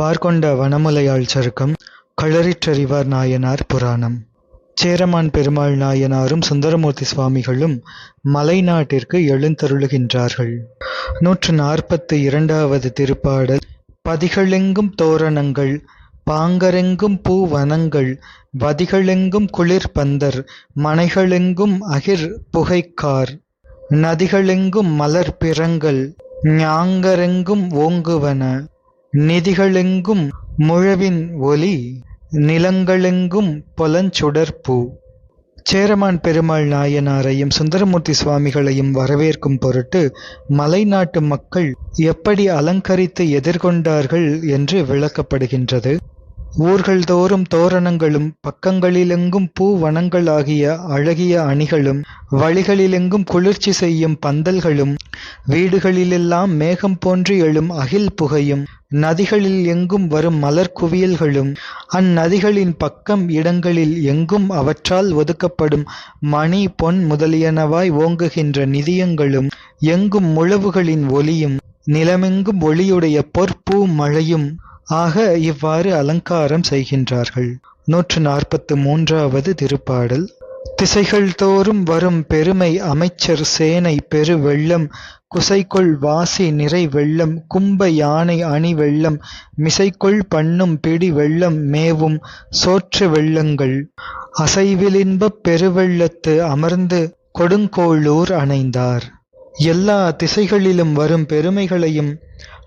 வார்கொண்ட வனமுலையாள் சருக்கம் களறிற்றறிவார் நாயனார் புராணம். சேரமான் பெருமாள் நாயனாரும் சுந்தரமூர்த்தி சுவாமிகளும் மலைநாட்டிற்கு எழுந்தருளுகின்றார்கள். நூற்று நாற்பத்து இரண்டாவது திருப்பாடல் பதிகளெங்கும் தோரணங்கள் பாங்கரெங்கும் பூவனங்கள் வதிகளெங்கும் குளிர் பந்தர் மனைகளெங்கும் அகிர் புகைக்கார் நதிகளெங்கும் மலர் பிறங்கள் ஞாங்கரெங்கும் ஓங்குவன. நிதிகளெங்கும் முழவின் ஒலி நிலங்களெங்கும் பொலஞ்சுடர்பூ சேரமான் பெருமாள் நாயனாரையும் சுந்தரமூர்த்தி சுவாமிகளையும் வரவேற்கும் பொருட்டு மலைநாட்டு மக்கள் எப்படி அலங்கரித்து எதிர்கொண்டார்கள் என்று விளக்கப்படுகின்றது. ஊர்கள் தோறும் தோரணங்களும் பக்கங்களிலெங்கும் பூவனங்களாகிய அழகிய அணிகளும் வழிகளிலெங்கும் குளிர்ச்சி செய்யும் பந்தல்களும் வீடுகளிலெல்லாம் மேகம் போன்று எழும் அகில் புகையும் நதிகளில் எங்கும் வரும் மலர் குவியல்களும் அந்நதிகளின் பக்கம் இடங்களில் எங்கும் அவற்றால் ஒதுக்கப்படும் மணி பொன் முதலியனவாய் ஓங்குகின்ற நிதியங்களும் எங்கும் முழவுகளின் ஒலியும் நிலமெங்கும் ஒளியுடைய பொற்பூ மழையும் ஆக இவ்வாறு அலங்காரம் செய்கின்றார்கள். நூற்று நாற்பத்து மூன்றாவது திருப்பாடல். திசைகள் தோறும் வரும் பெருமை அமைச்சர் சேனை பெரு வெள்ளம் வாசி நிறை வெள்ளம் கும்ப யானை அணி வெள்ளம் மிசைக்குள் பண்ணும் பிடி வெள்ளம் மேவும் சோற்று வெள்ளங்கள். அசைவிலின்பப் பெருவெள்ளத்து அமர்ந்து கொடுங்கோளூர் அணைந்தார். எல்லா திசைகளிலும் வரும் பெருமைகளையும்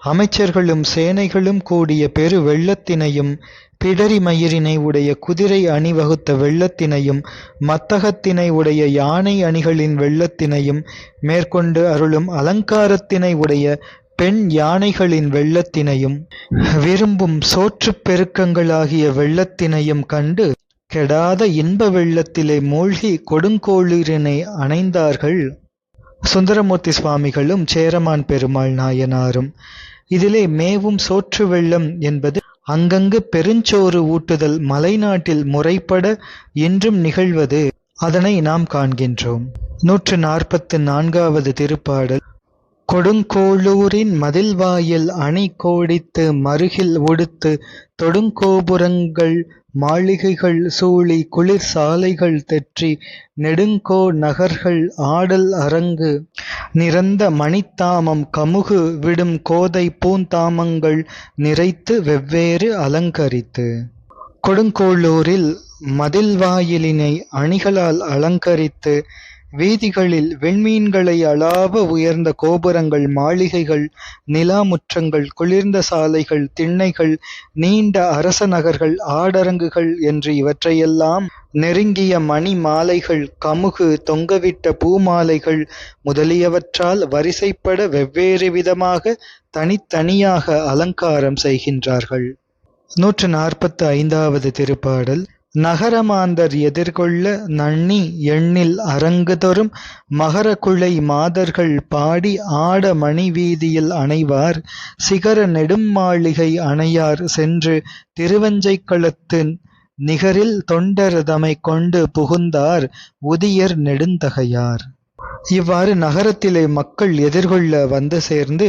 அமைச்சர்களும் சேனைகளும் கூடிய பெரு வெள்ளத்தினையும் பிடரி மயிரினை உடைய குதிரை அணி வகுத்த வெள்ளத்தினையும் மத்தகத்தினை உடைய யானை அணிகளின் வெள்ளத்தினையும் மேற்கொண்டு அருளும் அலங்காரத்தினை உடைய பெண் யானைகளின் வெள்ளத்தினையும் விரும்பும் சோற்றுப் பெருக்கங்களாகிய வெள்ளத்தினையும் கண்டு கெடாத இன்ப வெள்ளத்திலே மூழ்கி கொடுங்கோளிரினை அணைந்தார்கள். சுந்தரமூர்த்தி சுவாமிகளும் சேரமான் பெருமாள் நாயனாரும். இதிலே மேவும் சோற்று வெள்ளம் என்பது அங்கங்கு பெருஞ்சோறு ஊட்டுதல் மலைநாட்டில் முறைப்பட இன்றும் நிகழ்வது. அதனை நாம் காண்கின்றோம். நூற்று நாற்பத்து நான்காவது திருப்பாடல். கொடுங்கோளூரின் மதில்வாயில் அணி கோடித்து மருகில் உடுத்து தொடுங்கோபுரங்கள் மாளிகைகள் சூழி குளிர் சாலைகள் தெற்றி நெடுங்கோ நகர்கள் ஆடல் அரங்கு நிறந்த மணித்தாமம் கமுகு விடும் கோதை பூந்தாமங்கள் நிறைத்து வெவ்வேறு அலங்கரித்து. கொடுங்கோளூரில் மதில்வாயிலினை அணிகளால் அலங்கரித்து வீதிகளில் வெண்மீன்களை அளாவ உயர்ந்த கோபுரங்கள் மாளிகைகள் நிலாமுற்றங்கள் குளிர்ந்த சாலைகள் திண்ணைகள் நீண்ட அரச நகர்கள் ஆடரங்குகள் என்று இவற்றையெல்லாம் நெருங்கிய மணி மாலைகள் கமுகு தொங்கவிட்ட பூமாலைகள் முதலியவற்றால் வரிசைப்பட வெவ்வேறு விதமாக தனித்தனியாக அலங்காரம் செய்கின்றார்கள். நூற்று நாற்பத்து ஐந்தாவது திருப்பாடல் நகரமாந்தர் எதிர்கொள்ள நன்னி எண்ணில் அரங்குதொறும் மகரகுழை மாதர்கள் பாடி ஆட மணிவீதியில் அணைவார். சிகர நெடும்மாளிகை அணையார் சென்று திருவஞ்சைக்களத்தின் நிகரில் தொண்டர் தமை கொண்டு புகுந்தார். உதியர் நெடுந்தகையார். இவ்வாறு நகரத்திலே மக்கள் எதிர்கொள்ள வந்து சேர்ந்து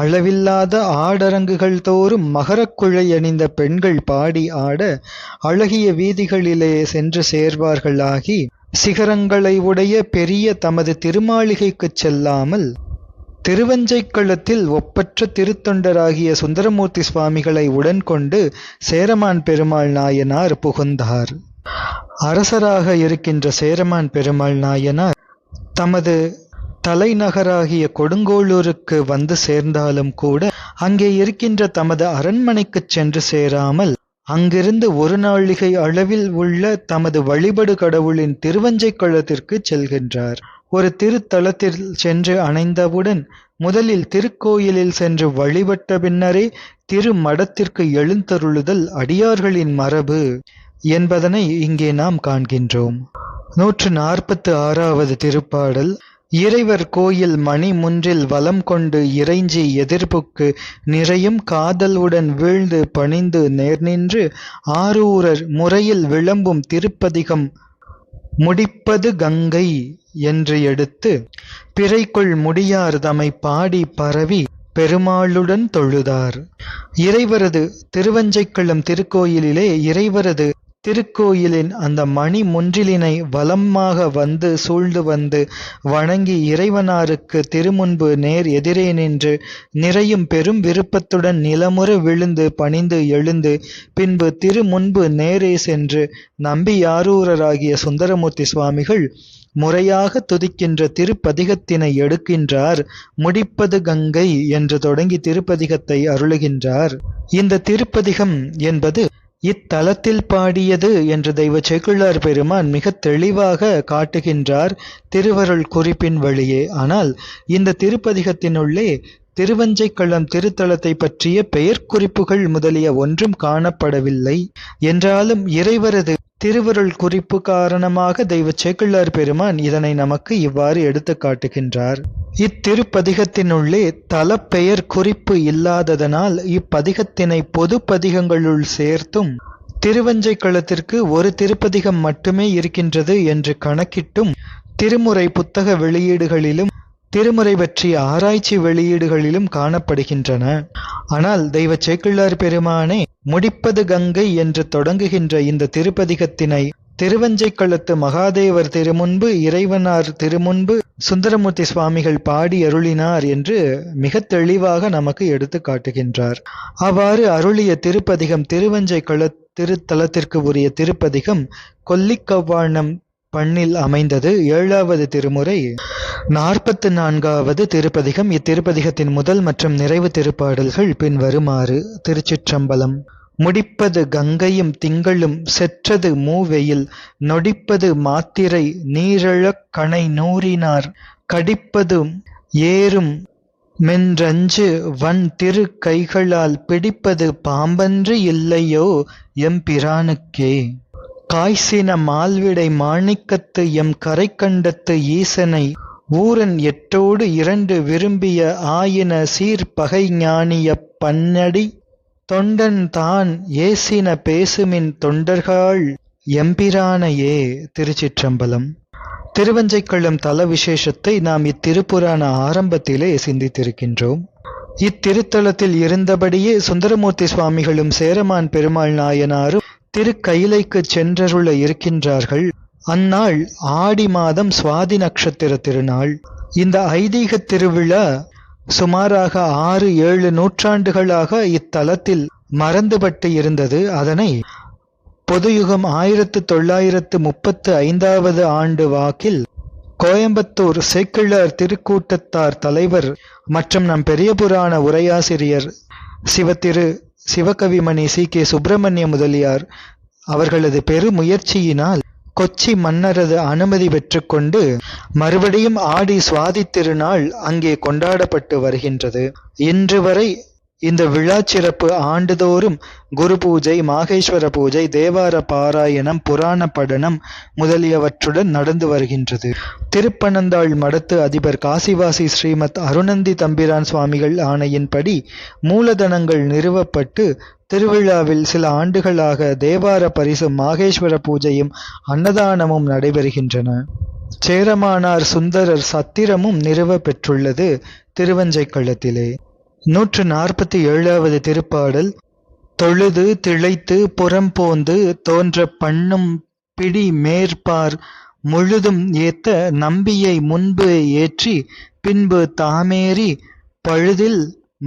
அளவில்லாத ஆடரங்குகள் தோறும் மகரக்குழை அணிந்த பெண்கள் பாடி ஆட அழகிய வீதிகளிலே சென்று சேர்வார்களாகி சிகரங்களை உடைய பெரிய தமது திருமாளிகைக்குச் செல்லாமல் திருவஞ்சைக்களத்தில் ஒப்பற்ற திருத்தொண்டராகிய சுந்தரமூர்த்தி சுவாமிகளை உடன் கொண்டு சேரமான் பெருமாள் நாயனார் புகுந்தார். அரசராக இருக்கின்ற சேரமான் பெருமாள் நாயனார் தமது தலைநகராகிய கொடுங்கோளூருக்கு வந்து சேர்ந்தாலும் கூட அங்கே இருக்கின்ற தமது அரண்மனைக்குச் சென்று சேராமல் அங்கிருந்து ஒரு நாளிகை அளவில் உள்ள தமது வழிபடு கடவுளின் திருவஞ்சைக்களத்திற்கு செல்கின்றார். ஒரு திருத்தலத்தில் சென்று அணைந்தவுடன் முதலில் திருக்கோயிலில் சென்று வழிபட்ட பின்னரே திருமடத்திற்கு எழுந்தருளுதல் அடியார்களின் மரபு என்பதனை இங்கே நாம் காண்கின்றோம். நூற்று நாற்பத்து ஆறாவது திருப்பாடல் இறைவர் கோயில் மணி முன்றில் வலம் கொண்டு இறைஞ்சி எதிர்ப்புக்கு நிறையும் காதலுடன் வீழ்ந்து பணிந்து நேர்நின்று ஆரூரர் முறையில் விளம்பும் திருப்பதிகம் முடிப்பது கங்கை என்று எடுத்து பிறைக்குள் முடியார் தமை பாடி பரவி பெருமாளுடன் தொழுதார். இறைவரது திருவஞ்சைக்களம் திருக்கோயிலிலே இறைவரது திருக்கோயிலின் அந்த மணி முன்றிலினை வலமாக வந்து சூழ்ந்து வந்து வணங்கி இறைவனாருக்கு திருமுன்பு நேர் எதிரே நின்று நிறையும் பெரும் விருப்பத்துடன் நிலமுற விழுந்து பணிந்து எழுந்து பின்பு திருமுன்பு நேரே சென்று நம்பியாரூரராகிய சுந்தரமூர்த்தி சுவாமிகள் முறையாக துதிக்கின்ற திருப்பதிகத்தினை எடுக்கின்றார். முடிப்பது கங்கை என்று தொடங்கி திருப்பதிகத்தை அருளுகின்றார். இந்த திருப்பதிகம் என்பது இத்தலத்தில் பாடியது என்று தெய்வ சேக்குழார் பெருமான் மிக தெளிவாக காட்டுகின்றார் திருவருள் குறிப்பின் வழியே. ஆனால் இந்த திருப்பதிகத்தினுள்ளே திருவஞ்சைக்களம் திருத்தலத்தை பற்றிய பெயர் குறிப்புகள் முதலிய ஒன்றும் காணப்படவில்லை. என்றாலும் இறைவரது திருவருள் குறிப்பு காரணமாக தெய்வ சேக்கிழார் பெருமான் இதனை நமக்கு இவ்வாறு எடுத்து காட்டுகின்றார். இத்திருப்பதிகத்தினுள்ளே தலப்பெயர் குறிப்பு இல்லாததனால் இப்பதிகத்தினை பொது பதிகங்களுள் சேர்த்தும் திருவஞ்சைக்களத்திற்கு ஒரு திருப்பதிகம் மட்டுமே இருக்கின்றது என்று கணக்கிட்டும் திருமுறை புத்தக வெளியீடுகளிலும் திருமுறை பற்றிய ஆராய்ச்சி வெளியீடுகளிலும் காணப்படுகின்றன. ஆனால் தெய்வ சேக்கிழார் பெருமானே முடிப்பது கங்கை என்று தொடங்குகின்ற இந்த திருப்பதிகத்தினை திருவஞ்சைக்களத்து மகாதேவர் திருமுன்பு இறைவனார் திருமுன்பு சுந்தரமூர்த்தி சுவாமிகள் பாடி அருளினார் என்று மிக தெளிவாக நமக்கு எடுத்து காட்டுகின்றார். அவ்வாறு அருளிய திருப்பதிகம் திருவஞ்சைக்கள திருத்தலத்திற்கு உரிய திருப்பதிகம் கொல்லிக்கவ்வாணம் பண்ணில் அமைந்தது ஏழாவது திருமுறை. நாற்பத்து நான்காவது திருப்பதிகம் இத்திருப்பதிகத்தின் முதல் மற்றும் நிறைவு திருப்பாடல்கள் பின்வருமாறு திருச்சிற்றம்பலம். முடிப்பது கங்கையும் திங்களும் செற்றது மூவெயில் நொடிப்பது மாத்திரை நீரழக் கணை நூறினார். கடிப்பதும் ஏறும் மென்றஞ்சு வன் திரு கைகளால் பிடிப்பது பாம்பன்று இல்லையோ எம்பிரானுக்கே காய்சின மால்விடை மாணிக்கத்து எம் கரைக்கண்டத்து ஈசனை ஊரன் எட்டோடு இரண்டு விரும்பிய ஆயின சீர் பகை ஞானிய பன்னடி தொண்டன் தான் ஏசின பேசுமின் தொண்டர்கள் எம்பிரானையே திருச்சிற்றம்பலம். திருவஞ்சைக்கள்ளம் தல விசேஷத்தை நாம் இத்திருப்புராண ஆரம்பத்திலே சிந்தித்திருக்கின்றோம். இத்திருத்தலத்தில் இருந்தபடியே சுந்தரமூர்த்தி சுவாமிகளும் சேரமான் பெருமாள் நாயனாரும் திருக்கயிலைக்கு சென்றருள இருக்கின்றார்கள். அந்நாள் ஆடி மாதம் சுவாதி நட்சத்திர திருநாள். இந்த ஐதீக திருவிழா சுமாராக ஆறு ஏழு நூற்றாண்டுகளாக இத்தலத்தில் மறந்துபட்டு இருந்தது. அதனை பொதுயுகம் ஆயிரத்து தொள்ளாயிரத்து முப்பத்து ஐந்தாவது ஆண்டு வாக்கில் கோயம்புத்தூர் சேக்கிழார் திருக்கூட்டத்தார் தலைவர் மற்றும் நம் பெரிய புராண உரையாசிரியர் சிவத்திரு சிவகவிமணி சி. கே. சுப்பிரமணிய முதலியார் அவர்களது பெருமுயற்சியினால் கொச்சி மன்னரது அனுமதி பெற்றுக்கொண்டு மறுபடியும் ஆடி சுவாதி திருநாள் அங்கே கொண்டாடப்பட்டு வருகின்றது. இன்று வரை இந்த விழா சிறப்பு ஆண்டுதோறும் குரு பூஜை மாகேஸ்வர பூஜை தேவார பாராயணம் புராண படனம் முதலியவற்றுடன் நடந்து வருகின்றது. திருப்பனந்தாள் மடத்து அதிபர் காசிவாசி ஸ்ரீமத் அருணந்தி தம்பிரான் சுவாமிகள் ஆணையின்படி மூலதனங்கள் நிறுவப்பட்டு திருவிழாவில் சில ஆண்டுகளாக தேவார பரிசும் மாகேஸ்வர பூஜையும் அன்னதானமும் நடைபெறுகின்றன. சேரமானார் சுந்தரர் சத்திரமும் நிறுவ பெற்றுள்ளது திருவஞ்சைக்களத்திலே நூற்று நாற்பத்தி ஏழாவது திருப்பாடல் தொழுது திளைத்து புறம்போந்து தோன்ற பண்ணும் பிடி மேற்பார் முழுதும் ஏத்த நம்பியை முன்பு ஏற்றி பின்பு தாமேறி பழுதில்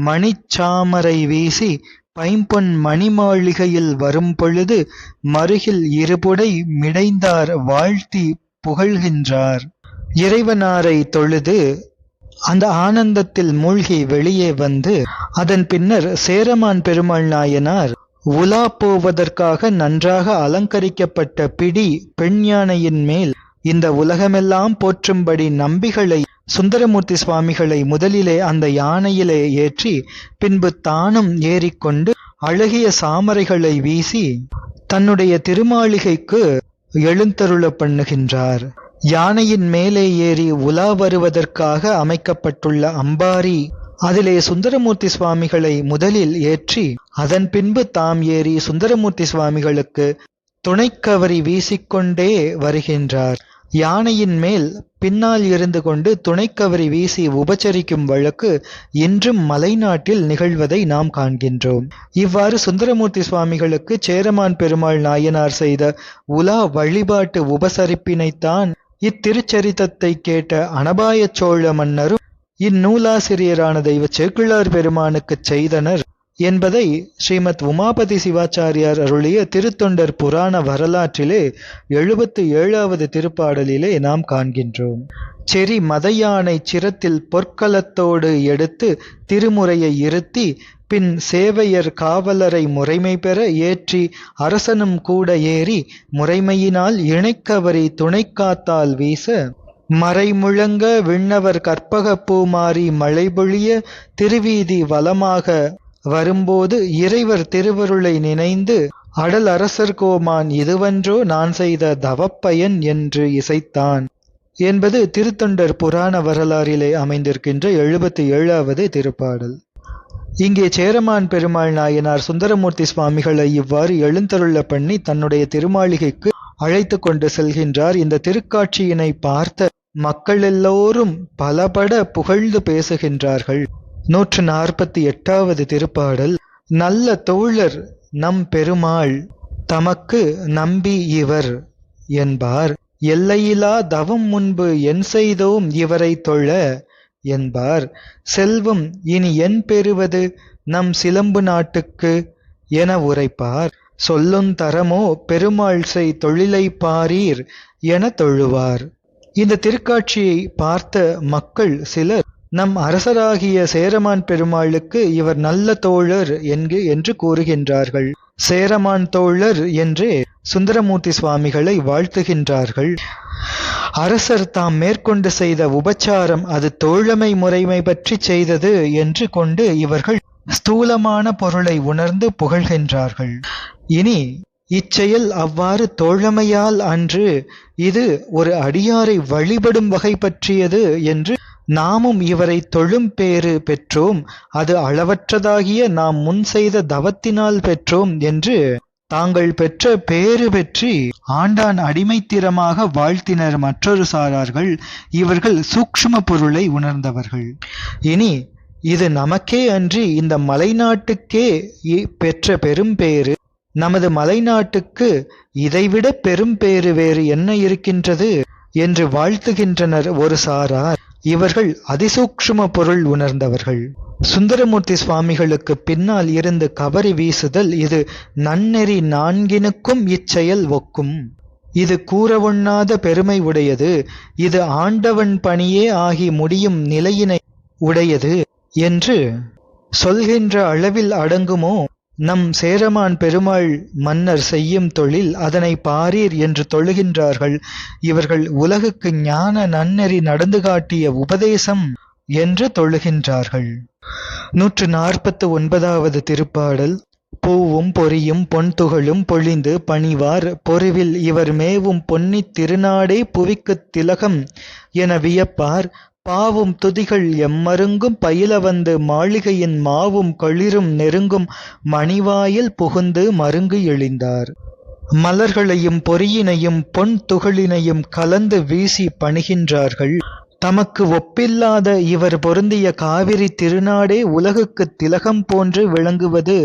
மணிச்சாமரை வீசி பைம்பொன் மணிமாளிகையில் வரும் பொழுது மருகில் இருபுடை மிடைந்தார் வாழ்த்தி புகழ்கின்றார். இறைவனாரை தொழுது அந்த ஆனந்தத்தில் மூழ்கி வெளியே வந்து அதன் பின்னர் சேரமான் பெருமாள் நாயனார் உலா போவதற்காக நன்றாக அலங்கரிக்கப்பட்ட பிடி பெண் யானையின் மேல் இந்த உலகமெல்லாம் போற்றும்படி நம்பிகளை சுந்தரமூர்த்தி சுவாமிகளை முதலிலே அந்த யானையிலே ஏற்றி பின்பு தானும் ஏறிக்கொண்டு அழகிய சாமரைகளை வீசி தன்னுடைய திருமாளிகைக்கு எழுந்தருள பண்ணுகின்றார். யானையின் மேலே ஏறி உலா வருவதற்காக அமைக்கப்பட்டுள்ள அம்பாரி அதிலே சுந்தரமூர்த்தி சுவாமிகளை முதலில் ஏற்றி அதன் பின்பு தாம் ஏறி சுந்தரமூர்த்தி சுவாமிகளுக்கு துணைக்கவரி வீசிக்கொண்டே வருகின்றார். யானையின் மேல் பின்னால் இருந்து கொண்டு துணைக்கவரி வீசி உபச்சரிக்கும் வழக்கு இன்றும் மலைநாட்டில் நிகழ்வதை நாம் காண்கின்றோம். இவ்வாறு சுந்தரமூர்த்தி சுவாமிகளுக்கு சேரமான் பெருமாள் நாயனார் செய்த உலா வழிபாட்டு உபசரிப்பினைத்தான் இத்திருச்சரித்தத்தை கேட்ட அனபாய சோழ மன்னரும் இந்நூலாசிரியரான தெய்வ சேக்கிழார் பெருமானுக்குச் செய்தனர் என்பதை ஸ்ரீமத் உமாபதி சிவாச்சாரியார் அருளிய திருத்தொண்டர் புராண வரலாற்றிலே எழுபத்து ஏழாவது திருப்பாடலிலே நாம் காண்கின்றோம். செரி மதையானை சிரத்தில் பொற்களத்தோடு எடுத்து திருமுறையை இருத்தி பின் சேவையர் காவலரை முறைமை பெற ஏற்றி அரசனும் கூட ஏறி முறைமையினால் இணைக்கவரி துணைக்காத்தால் வீச மறைமுழங்க விண்ணவர் கற்பக பூமாரி மழைபொழிய திருவீதி வலமாக வரும்போது இறைவர் திருவருளை நினைந்து அடல் அரசர் கோமான் இதுவன்றோ நான் செய்த தவப்பயன் என்று இசைத்தான். என்பது திருத்தொண்டர் புராண வரலாறிலே அமைந்திருக்கின்ற எழுபத்தி ஏழாவது திருப்பாடல். இங்கே சேரமான் பெருமாள் நாயனார் சுந்தரமூர்த்தி சுவாமிகளை இவ்வாறு எழுந்தருள பண்ணி தன்னுடைய திருமாளிகைக்கு அழைத்து கொண்டு செல்கின்றார். இந்த திருக்காட்சியினை பார்த்த மக்கள் எல்லோரும் பலபட புகழ்ந்து பேசுகின்றார்கள். நூற்று நாற்பத்தி எட்டாவது திருப்பாடல் நல்ல தோழர் நம் பெருமாள் தமக்கு நம்பி இவர் என்பார். எல்லையிலா தவம் முன்பு என் செய்தோம் இவரை தொழ என்பார். செல்வம் இனி என் பெறுவது நம் சிலம்பு நாட்டுக்கு என உரைப்பார். சொல்லுந் தரமோ பெருமாள் செய் தொழிலை பாரீர் என தொழுவார். இந்த திருக்காட்சியை பார்த்த மக்கள் சிலர் நம் அரசராகிய சேரமான் பெருமாளுக்கு இவர் நல்ல தோழர் என்கு என்று கூறுகின்றார்கள். சேரமான் தோழர் என்றே சுந்தரமூர்த்தி சுவாமிகளை வாழ்த்துகின்றார்கள். அரசர் தாம் மேற்கொண்டு செய்த உபச்சாரம் அது தோழமை முறைமை பற்றி செய்தது என்று கொண்டு இவர்கள் ஸ்தூலமான பொருளை உணர்ந்து புகழ்கின்றார்கள். இனி இச்செயல் அவ்வாறு தோழமையால் அன்று இது ஒரு அடியாரை வழிபடும் வகை பற்றியது என்று நாமும் இவரை தொழும் பேறு பெற்றோம். அது அளவற்றதாகிய நாம் முன் செய்த தவத்தினால் பெற்றோம் என்று தாங்கள் பெற்ற பேறு பெற்றி ஆண்டான் அடிமைத்திரமாக வாழ்த்தினர் மற்றொரு சாரார்கள் இவர்கள் சூக்ஷ்ம பொருளை உணர்ந்தவர்கள். இனி இது நமக்கே அன்றி இந்த மலைநாட்டுக்கே பெற்ற பெரும் பேறு. நமது மலைநாட்டுக்கு இதைவிட பெரும் பேறு வேறு என்ன இருக்கின்றது என்று வாழ்த்துகின்றனர் ஒரு சாரார். இவர்கள் அதிசூக்ஷ்ம பொருள் உணர்ந்தவர்கள். சுந்தரமூர்த்தி சுவாமிகளுக்கு பின்னால் இருந்து கவரி வீசுதல் இது நன்னெறி நான்கினுக்கும் இச்செயல் ஒக்கும். இது கூறவொண்ணாத பெருமை உடையது. இது ஆண்டவன் பணியே ஆகி முடியும் நிலையினை உடையது என்று சொல்கின்ற அளவில் அடங்குமோ? நம் சேரமான் பெருமாள் மன்னர் செய்யும் தொழில் அதனை பாரீர் என்று தொழுகின்றார்கள். இவர்கள் உலகுக்கு ஞான நன்னெறி நடந்து காட்டிய உபதேசம் என்று தொழுகின்றார்கள். நூற்று நாற்பத்து ஒன்பதாவது திருப்பாடல் பூவும் பொறியும் பொன்துகளும் பொழிந்து பணிவார் பொறிவில் இவர் மேவும் பொன்னித் திருநாடே புவிக்குத் திலகம் என வியப்பார். பாவும் துதிகள் எம்மருங்கும் பயில வந்து மாளிகையின் மாவும் களிரும் நெருங்கும் மணிவாயில் புகுந்து மருங்கு எழுந்தார். மலர்களையும் பொறியினையும் பொன் துகளினையும் கலந்து வீசி பணிகின்றார்கள். தமக்கு ஒப்பில்லாத இவர் பொருந்திய காவிரி திருநாடே உலகுக்குத் திலகம் போன்று விளங்குவது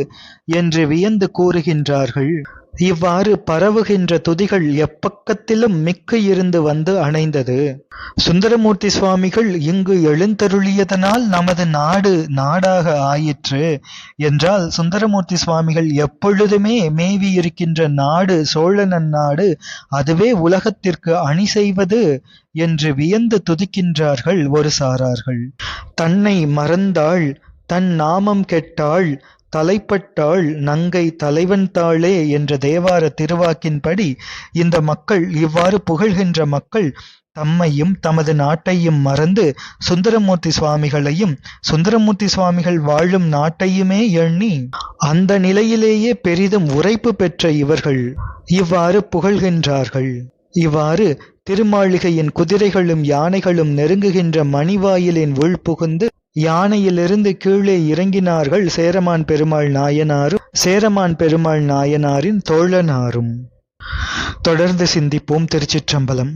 என்று வியந்து கூறுகின்றார்கள். இவ்வாறு பரவுகின்ற துதிகள் எப்பக்கத்திலும் மிக்க இருந்து வந்து அணைந்தது. சுந்தரமூர்த்தி சுவாமிகள் இங்கு எழுந்தருளியதனால் நமது நாடு நாடாக ஆயிற்று. என்றால் சுந்தரமூர்த்தி சுவாமிகள் எப்பொழுதுமே மேவி இருக்கின்ற நாடு சோழனன் நாடு அதுவே உலகத்திற்கு அணி செய்வது என்று வியந்து துதிக்கின்றார்கள் ஒரு சாரார்கள். தன்னை மறந்தாள் தன் நாமம் கெட்டாள் தலைப்பட்டாள் நங்கை தலைவன் தாளே என்ற தேவார திருவாக்கின்படி இந்த மக்கள் இவ்வாறு புகழ்கின்ற மக்கள் தம்மையும் தமது நாட்டையும் மறந்து சுந்தரமூர்த்தி சுவாமிகளையும் சுந்தரமூர்த்தி சுவாமிகள் வாழும் நாட்டையுமே எண்ணி அந்த நிலையிலேயே பெரிதும் உரைப்பு பெற்ற இவர்கள் இவ்வாறு புகழ்கின்றார்கள். இவ்வாறு திருமாளிகையின் குதிரைகளும் யானைகளும் நெருங்குகின்ற மணிவாயிலின் உள் புகுந்து யானையிலிருந்து கீழே இறங்கினார்கள் சேரமான் பெருமாள் நாயனாரும் சேரமான் பெருமாள் நாயனாரின் தோழனாரும். தொடர்ந்து சிந்திப்போம் திருச்சிற்றம்பலம்.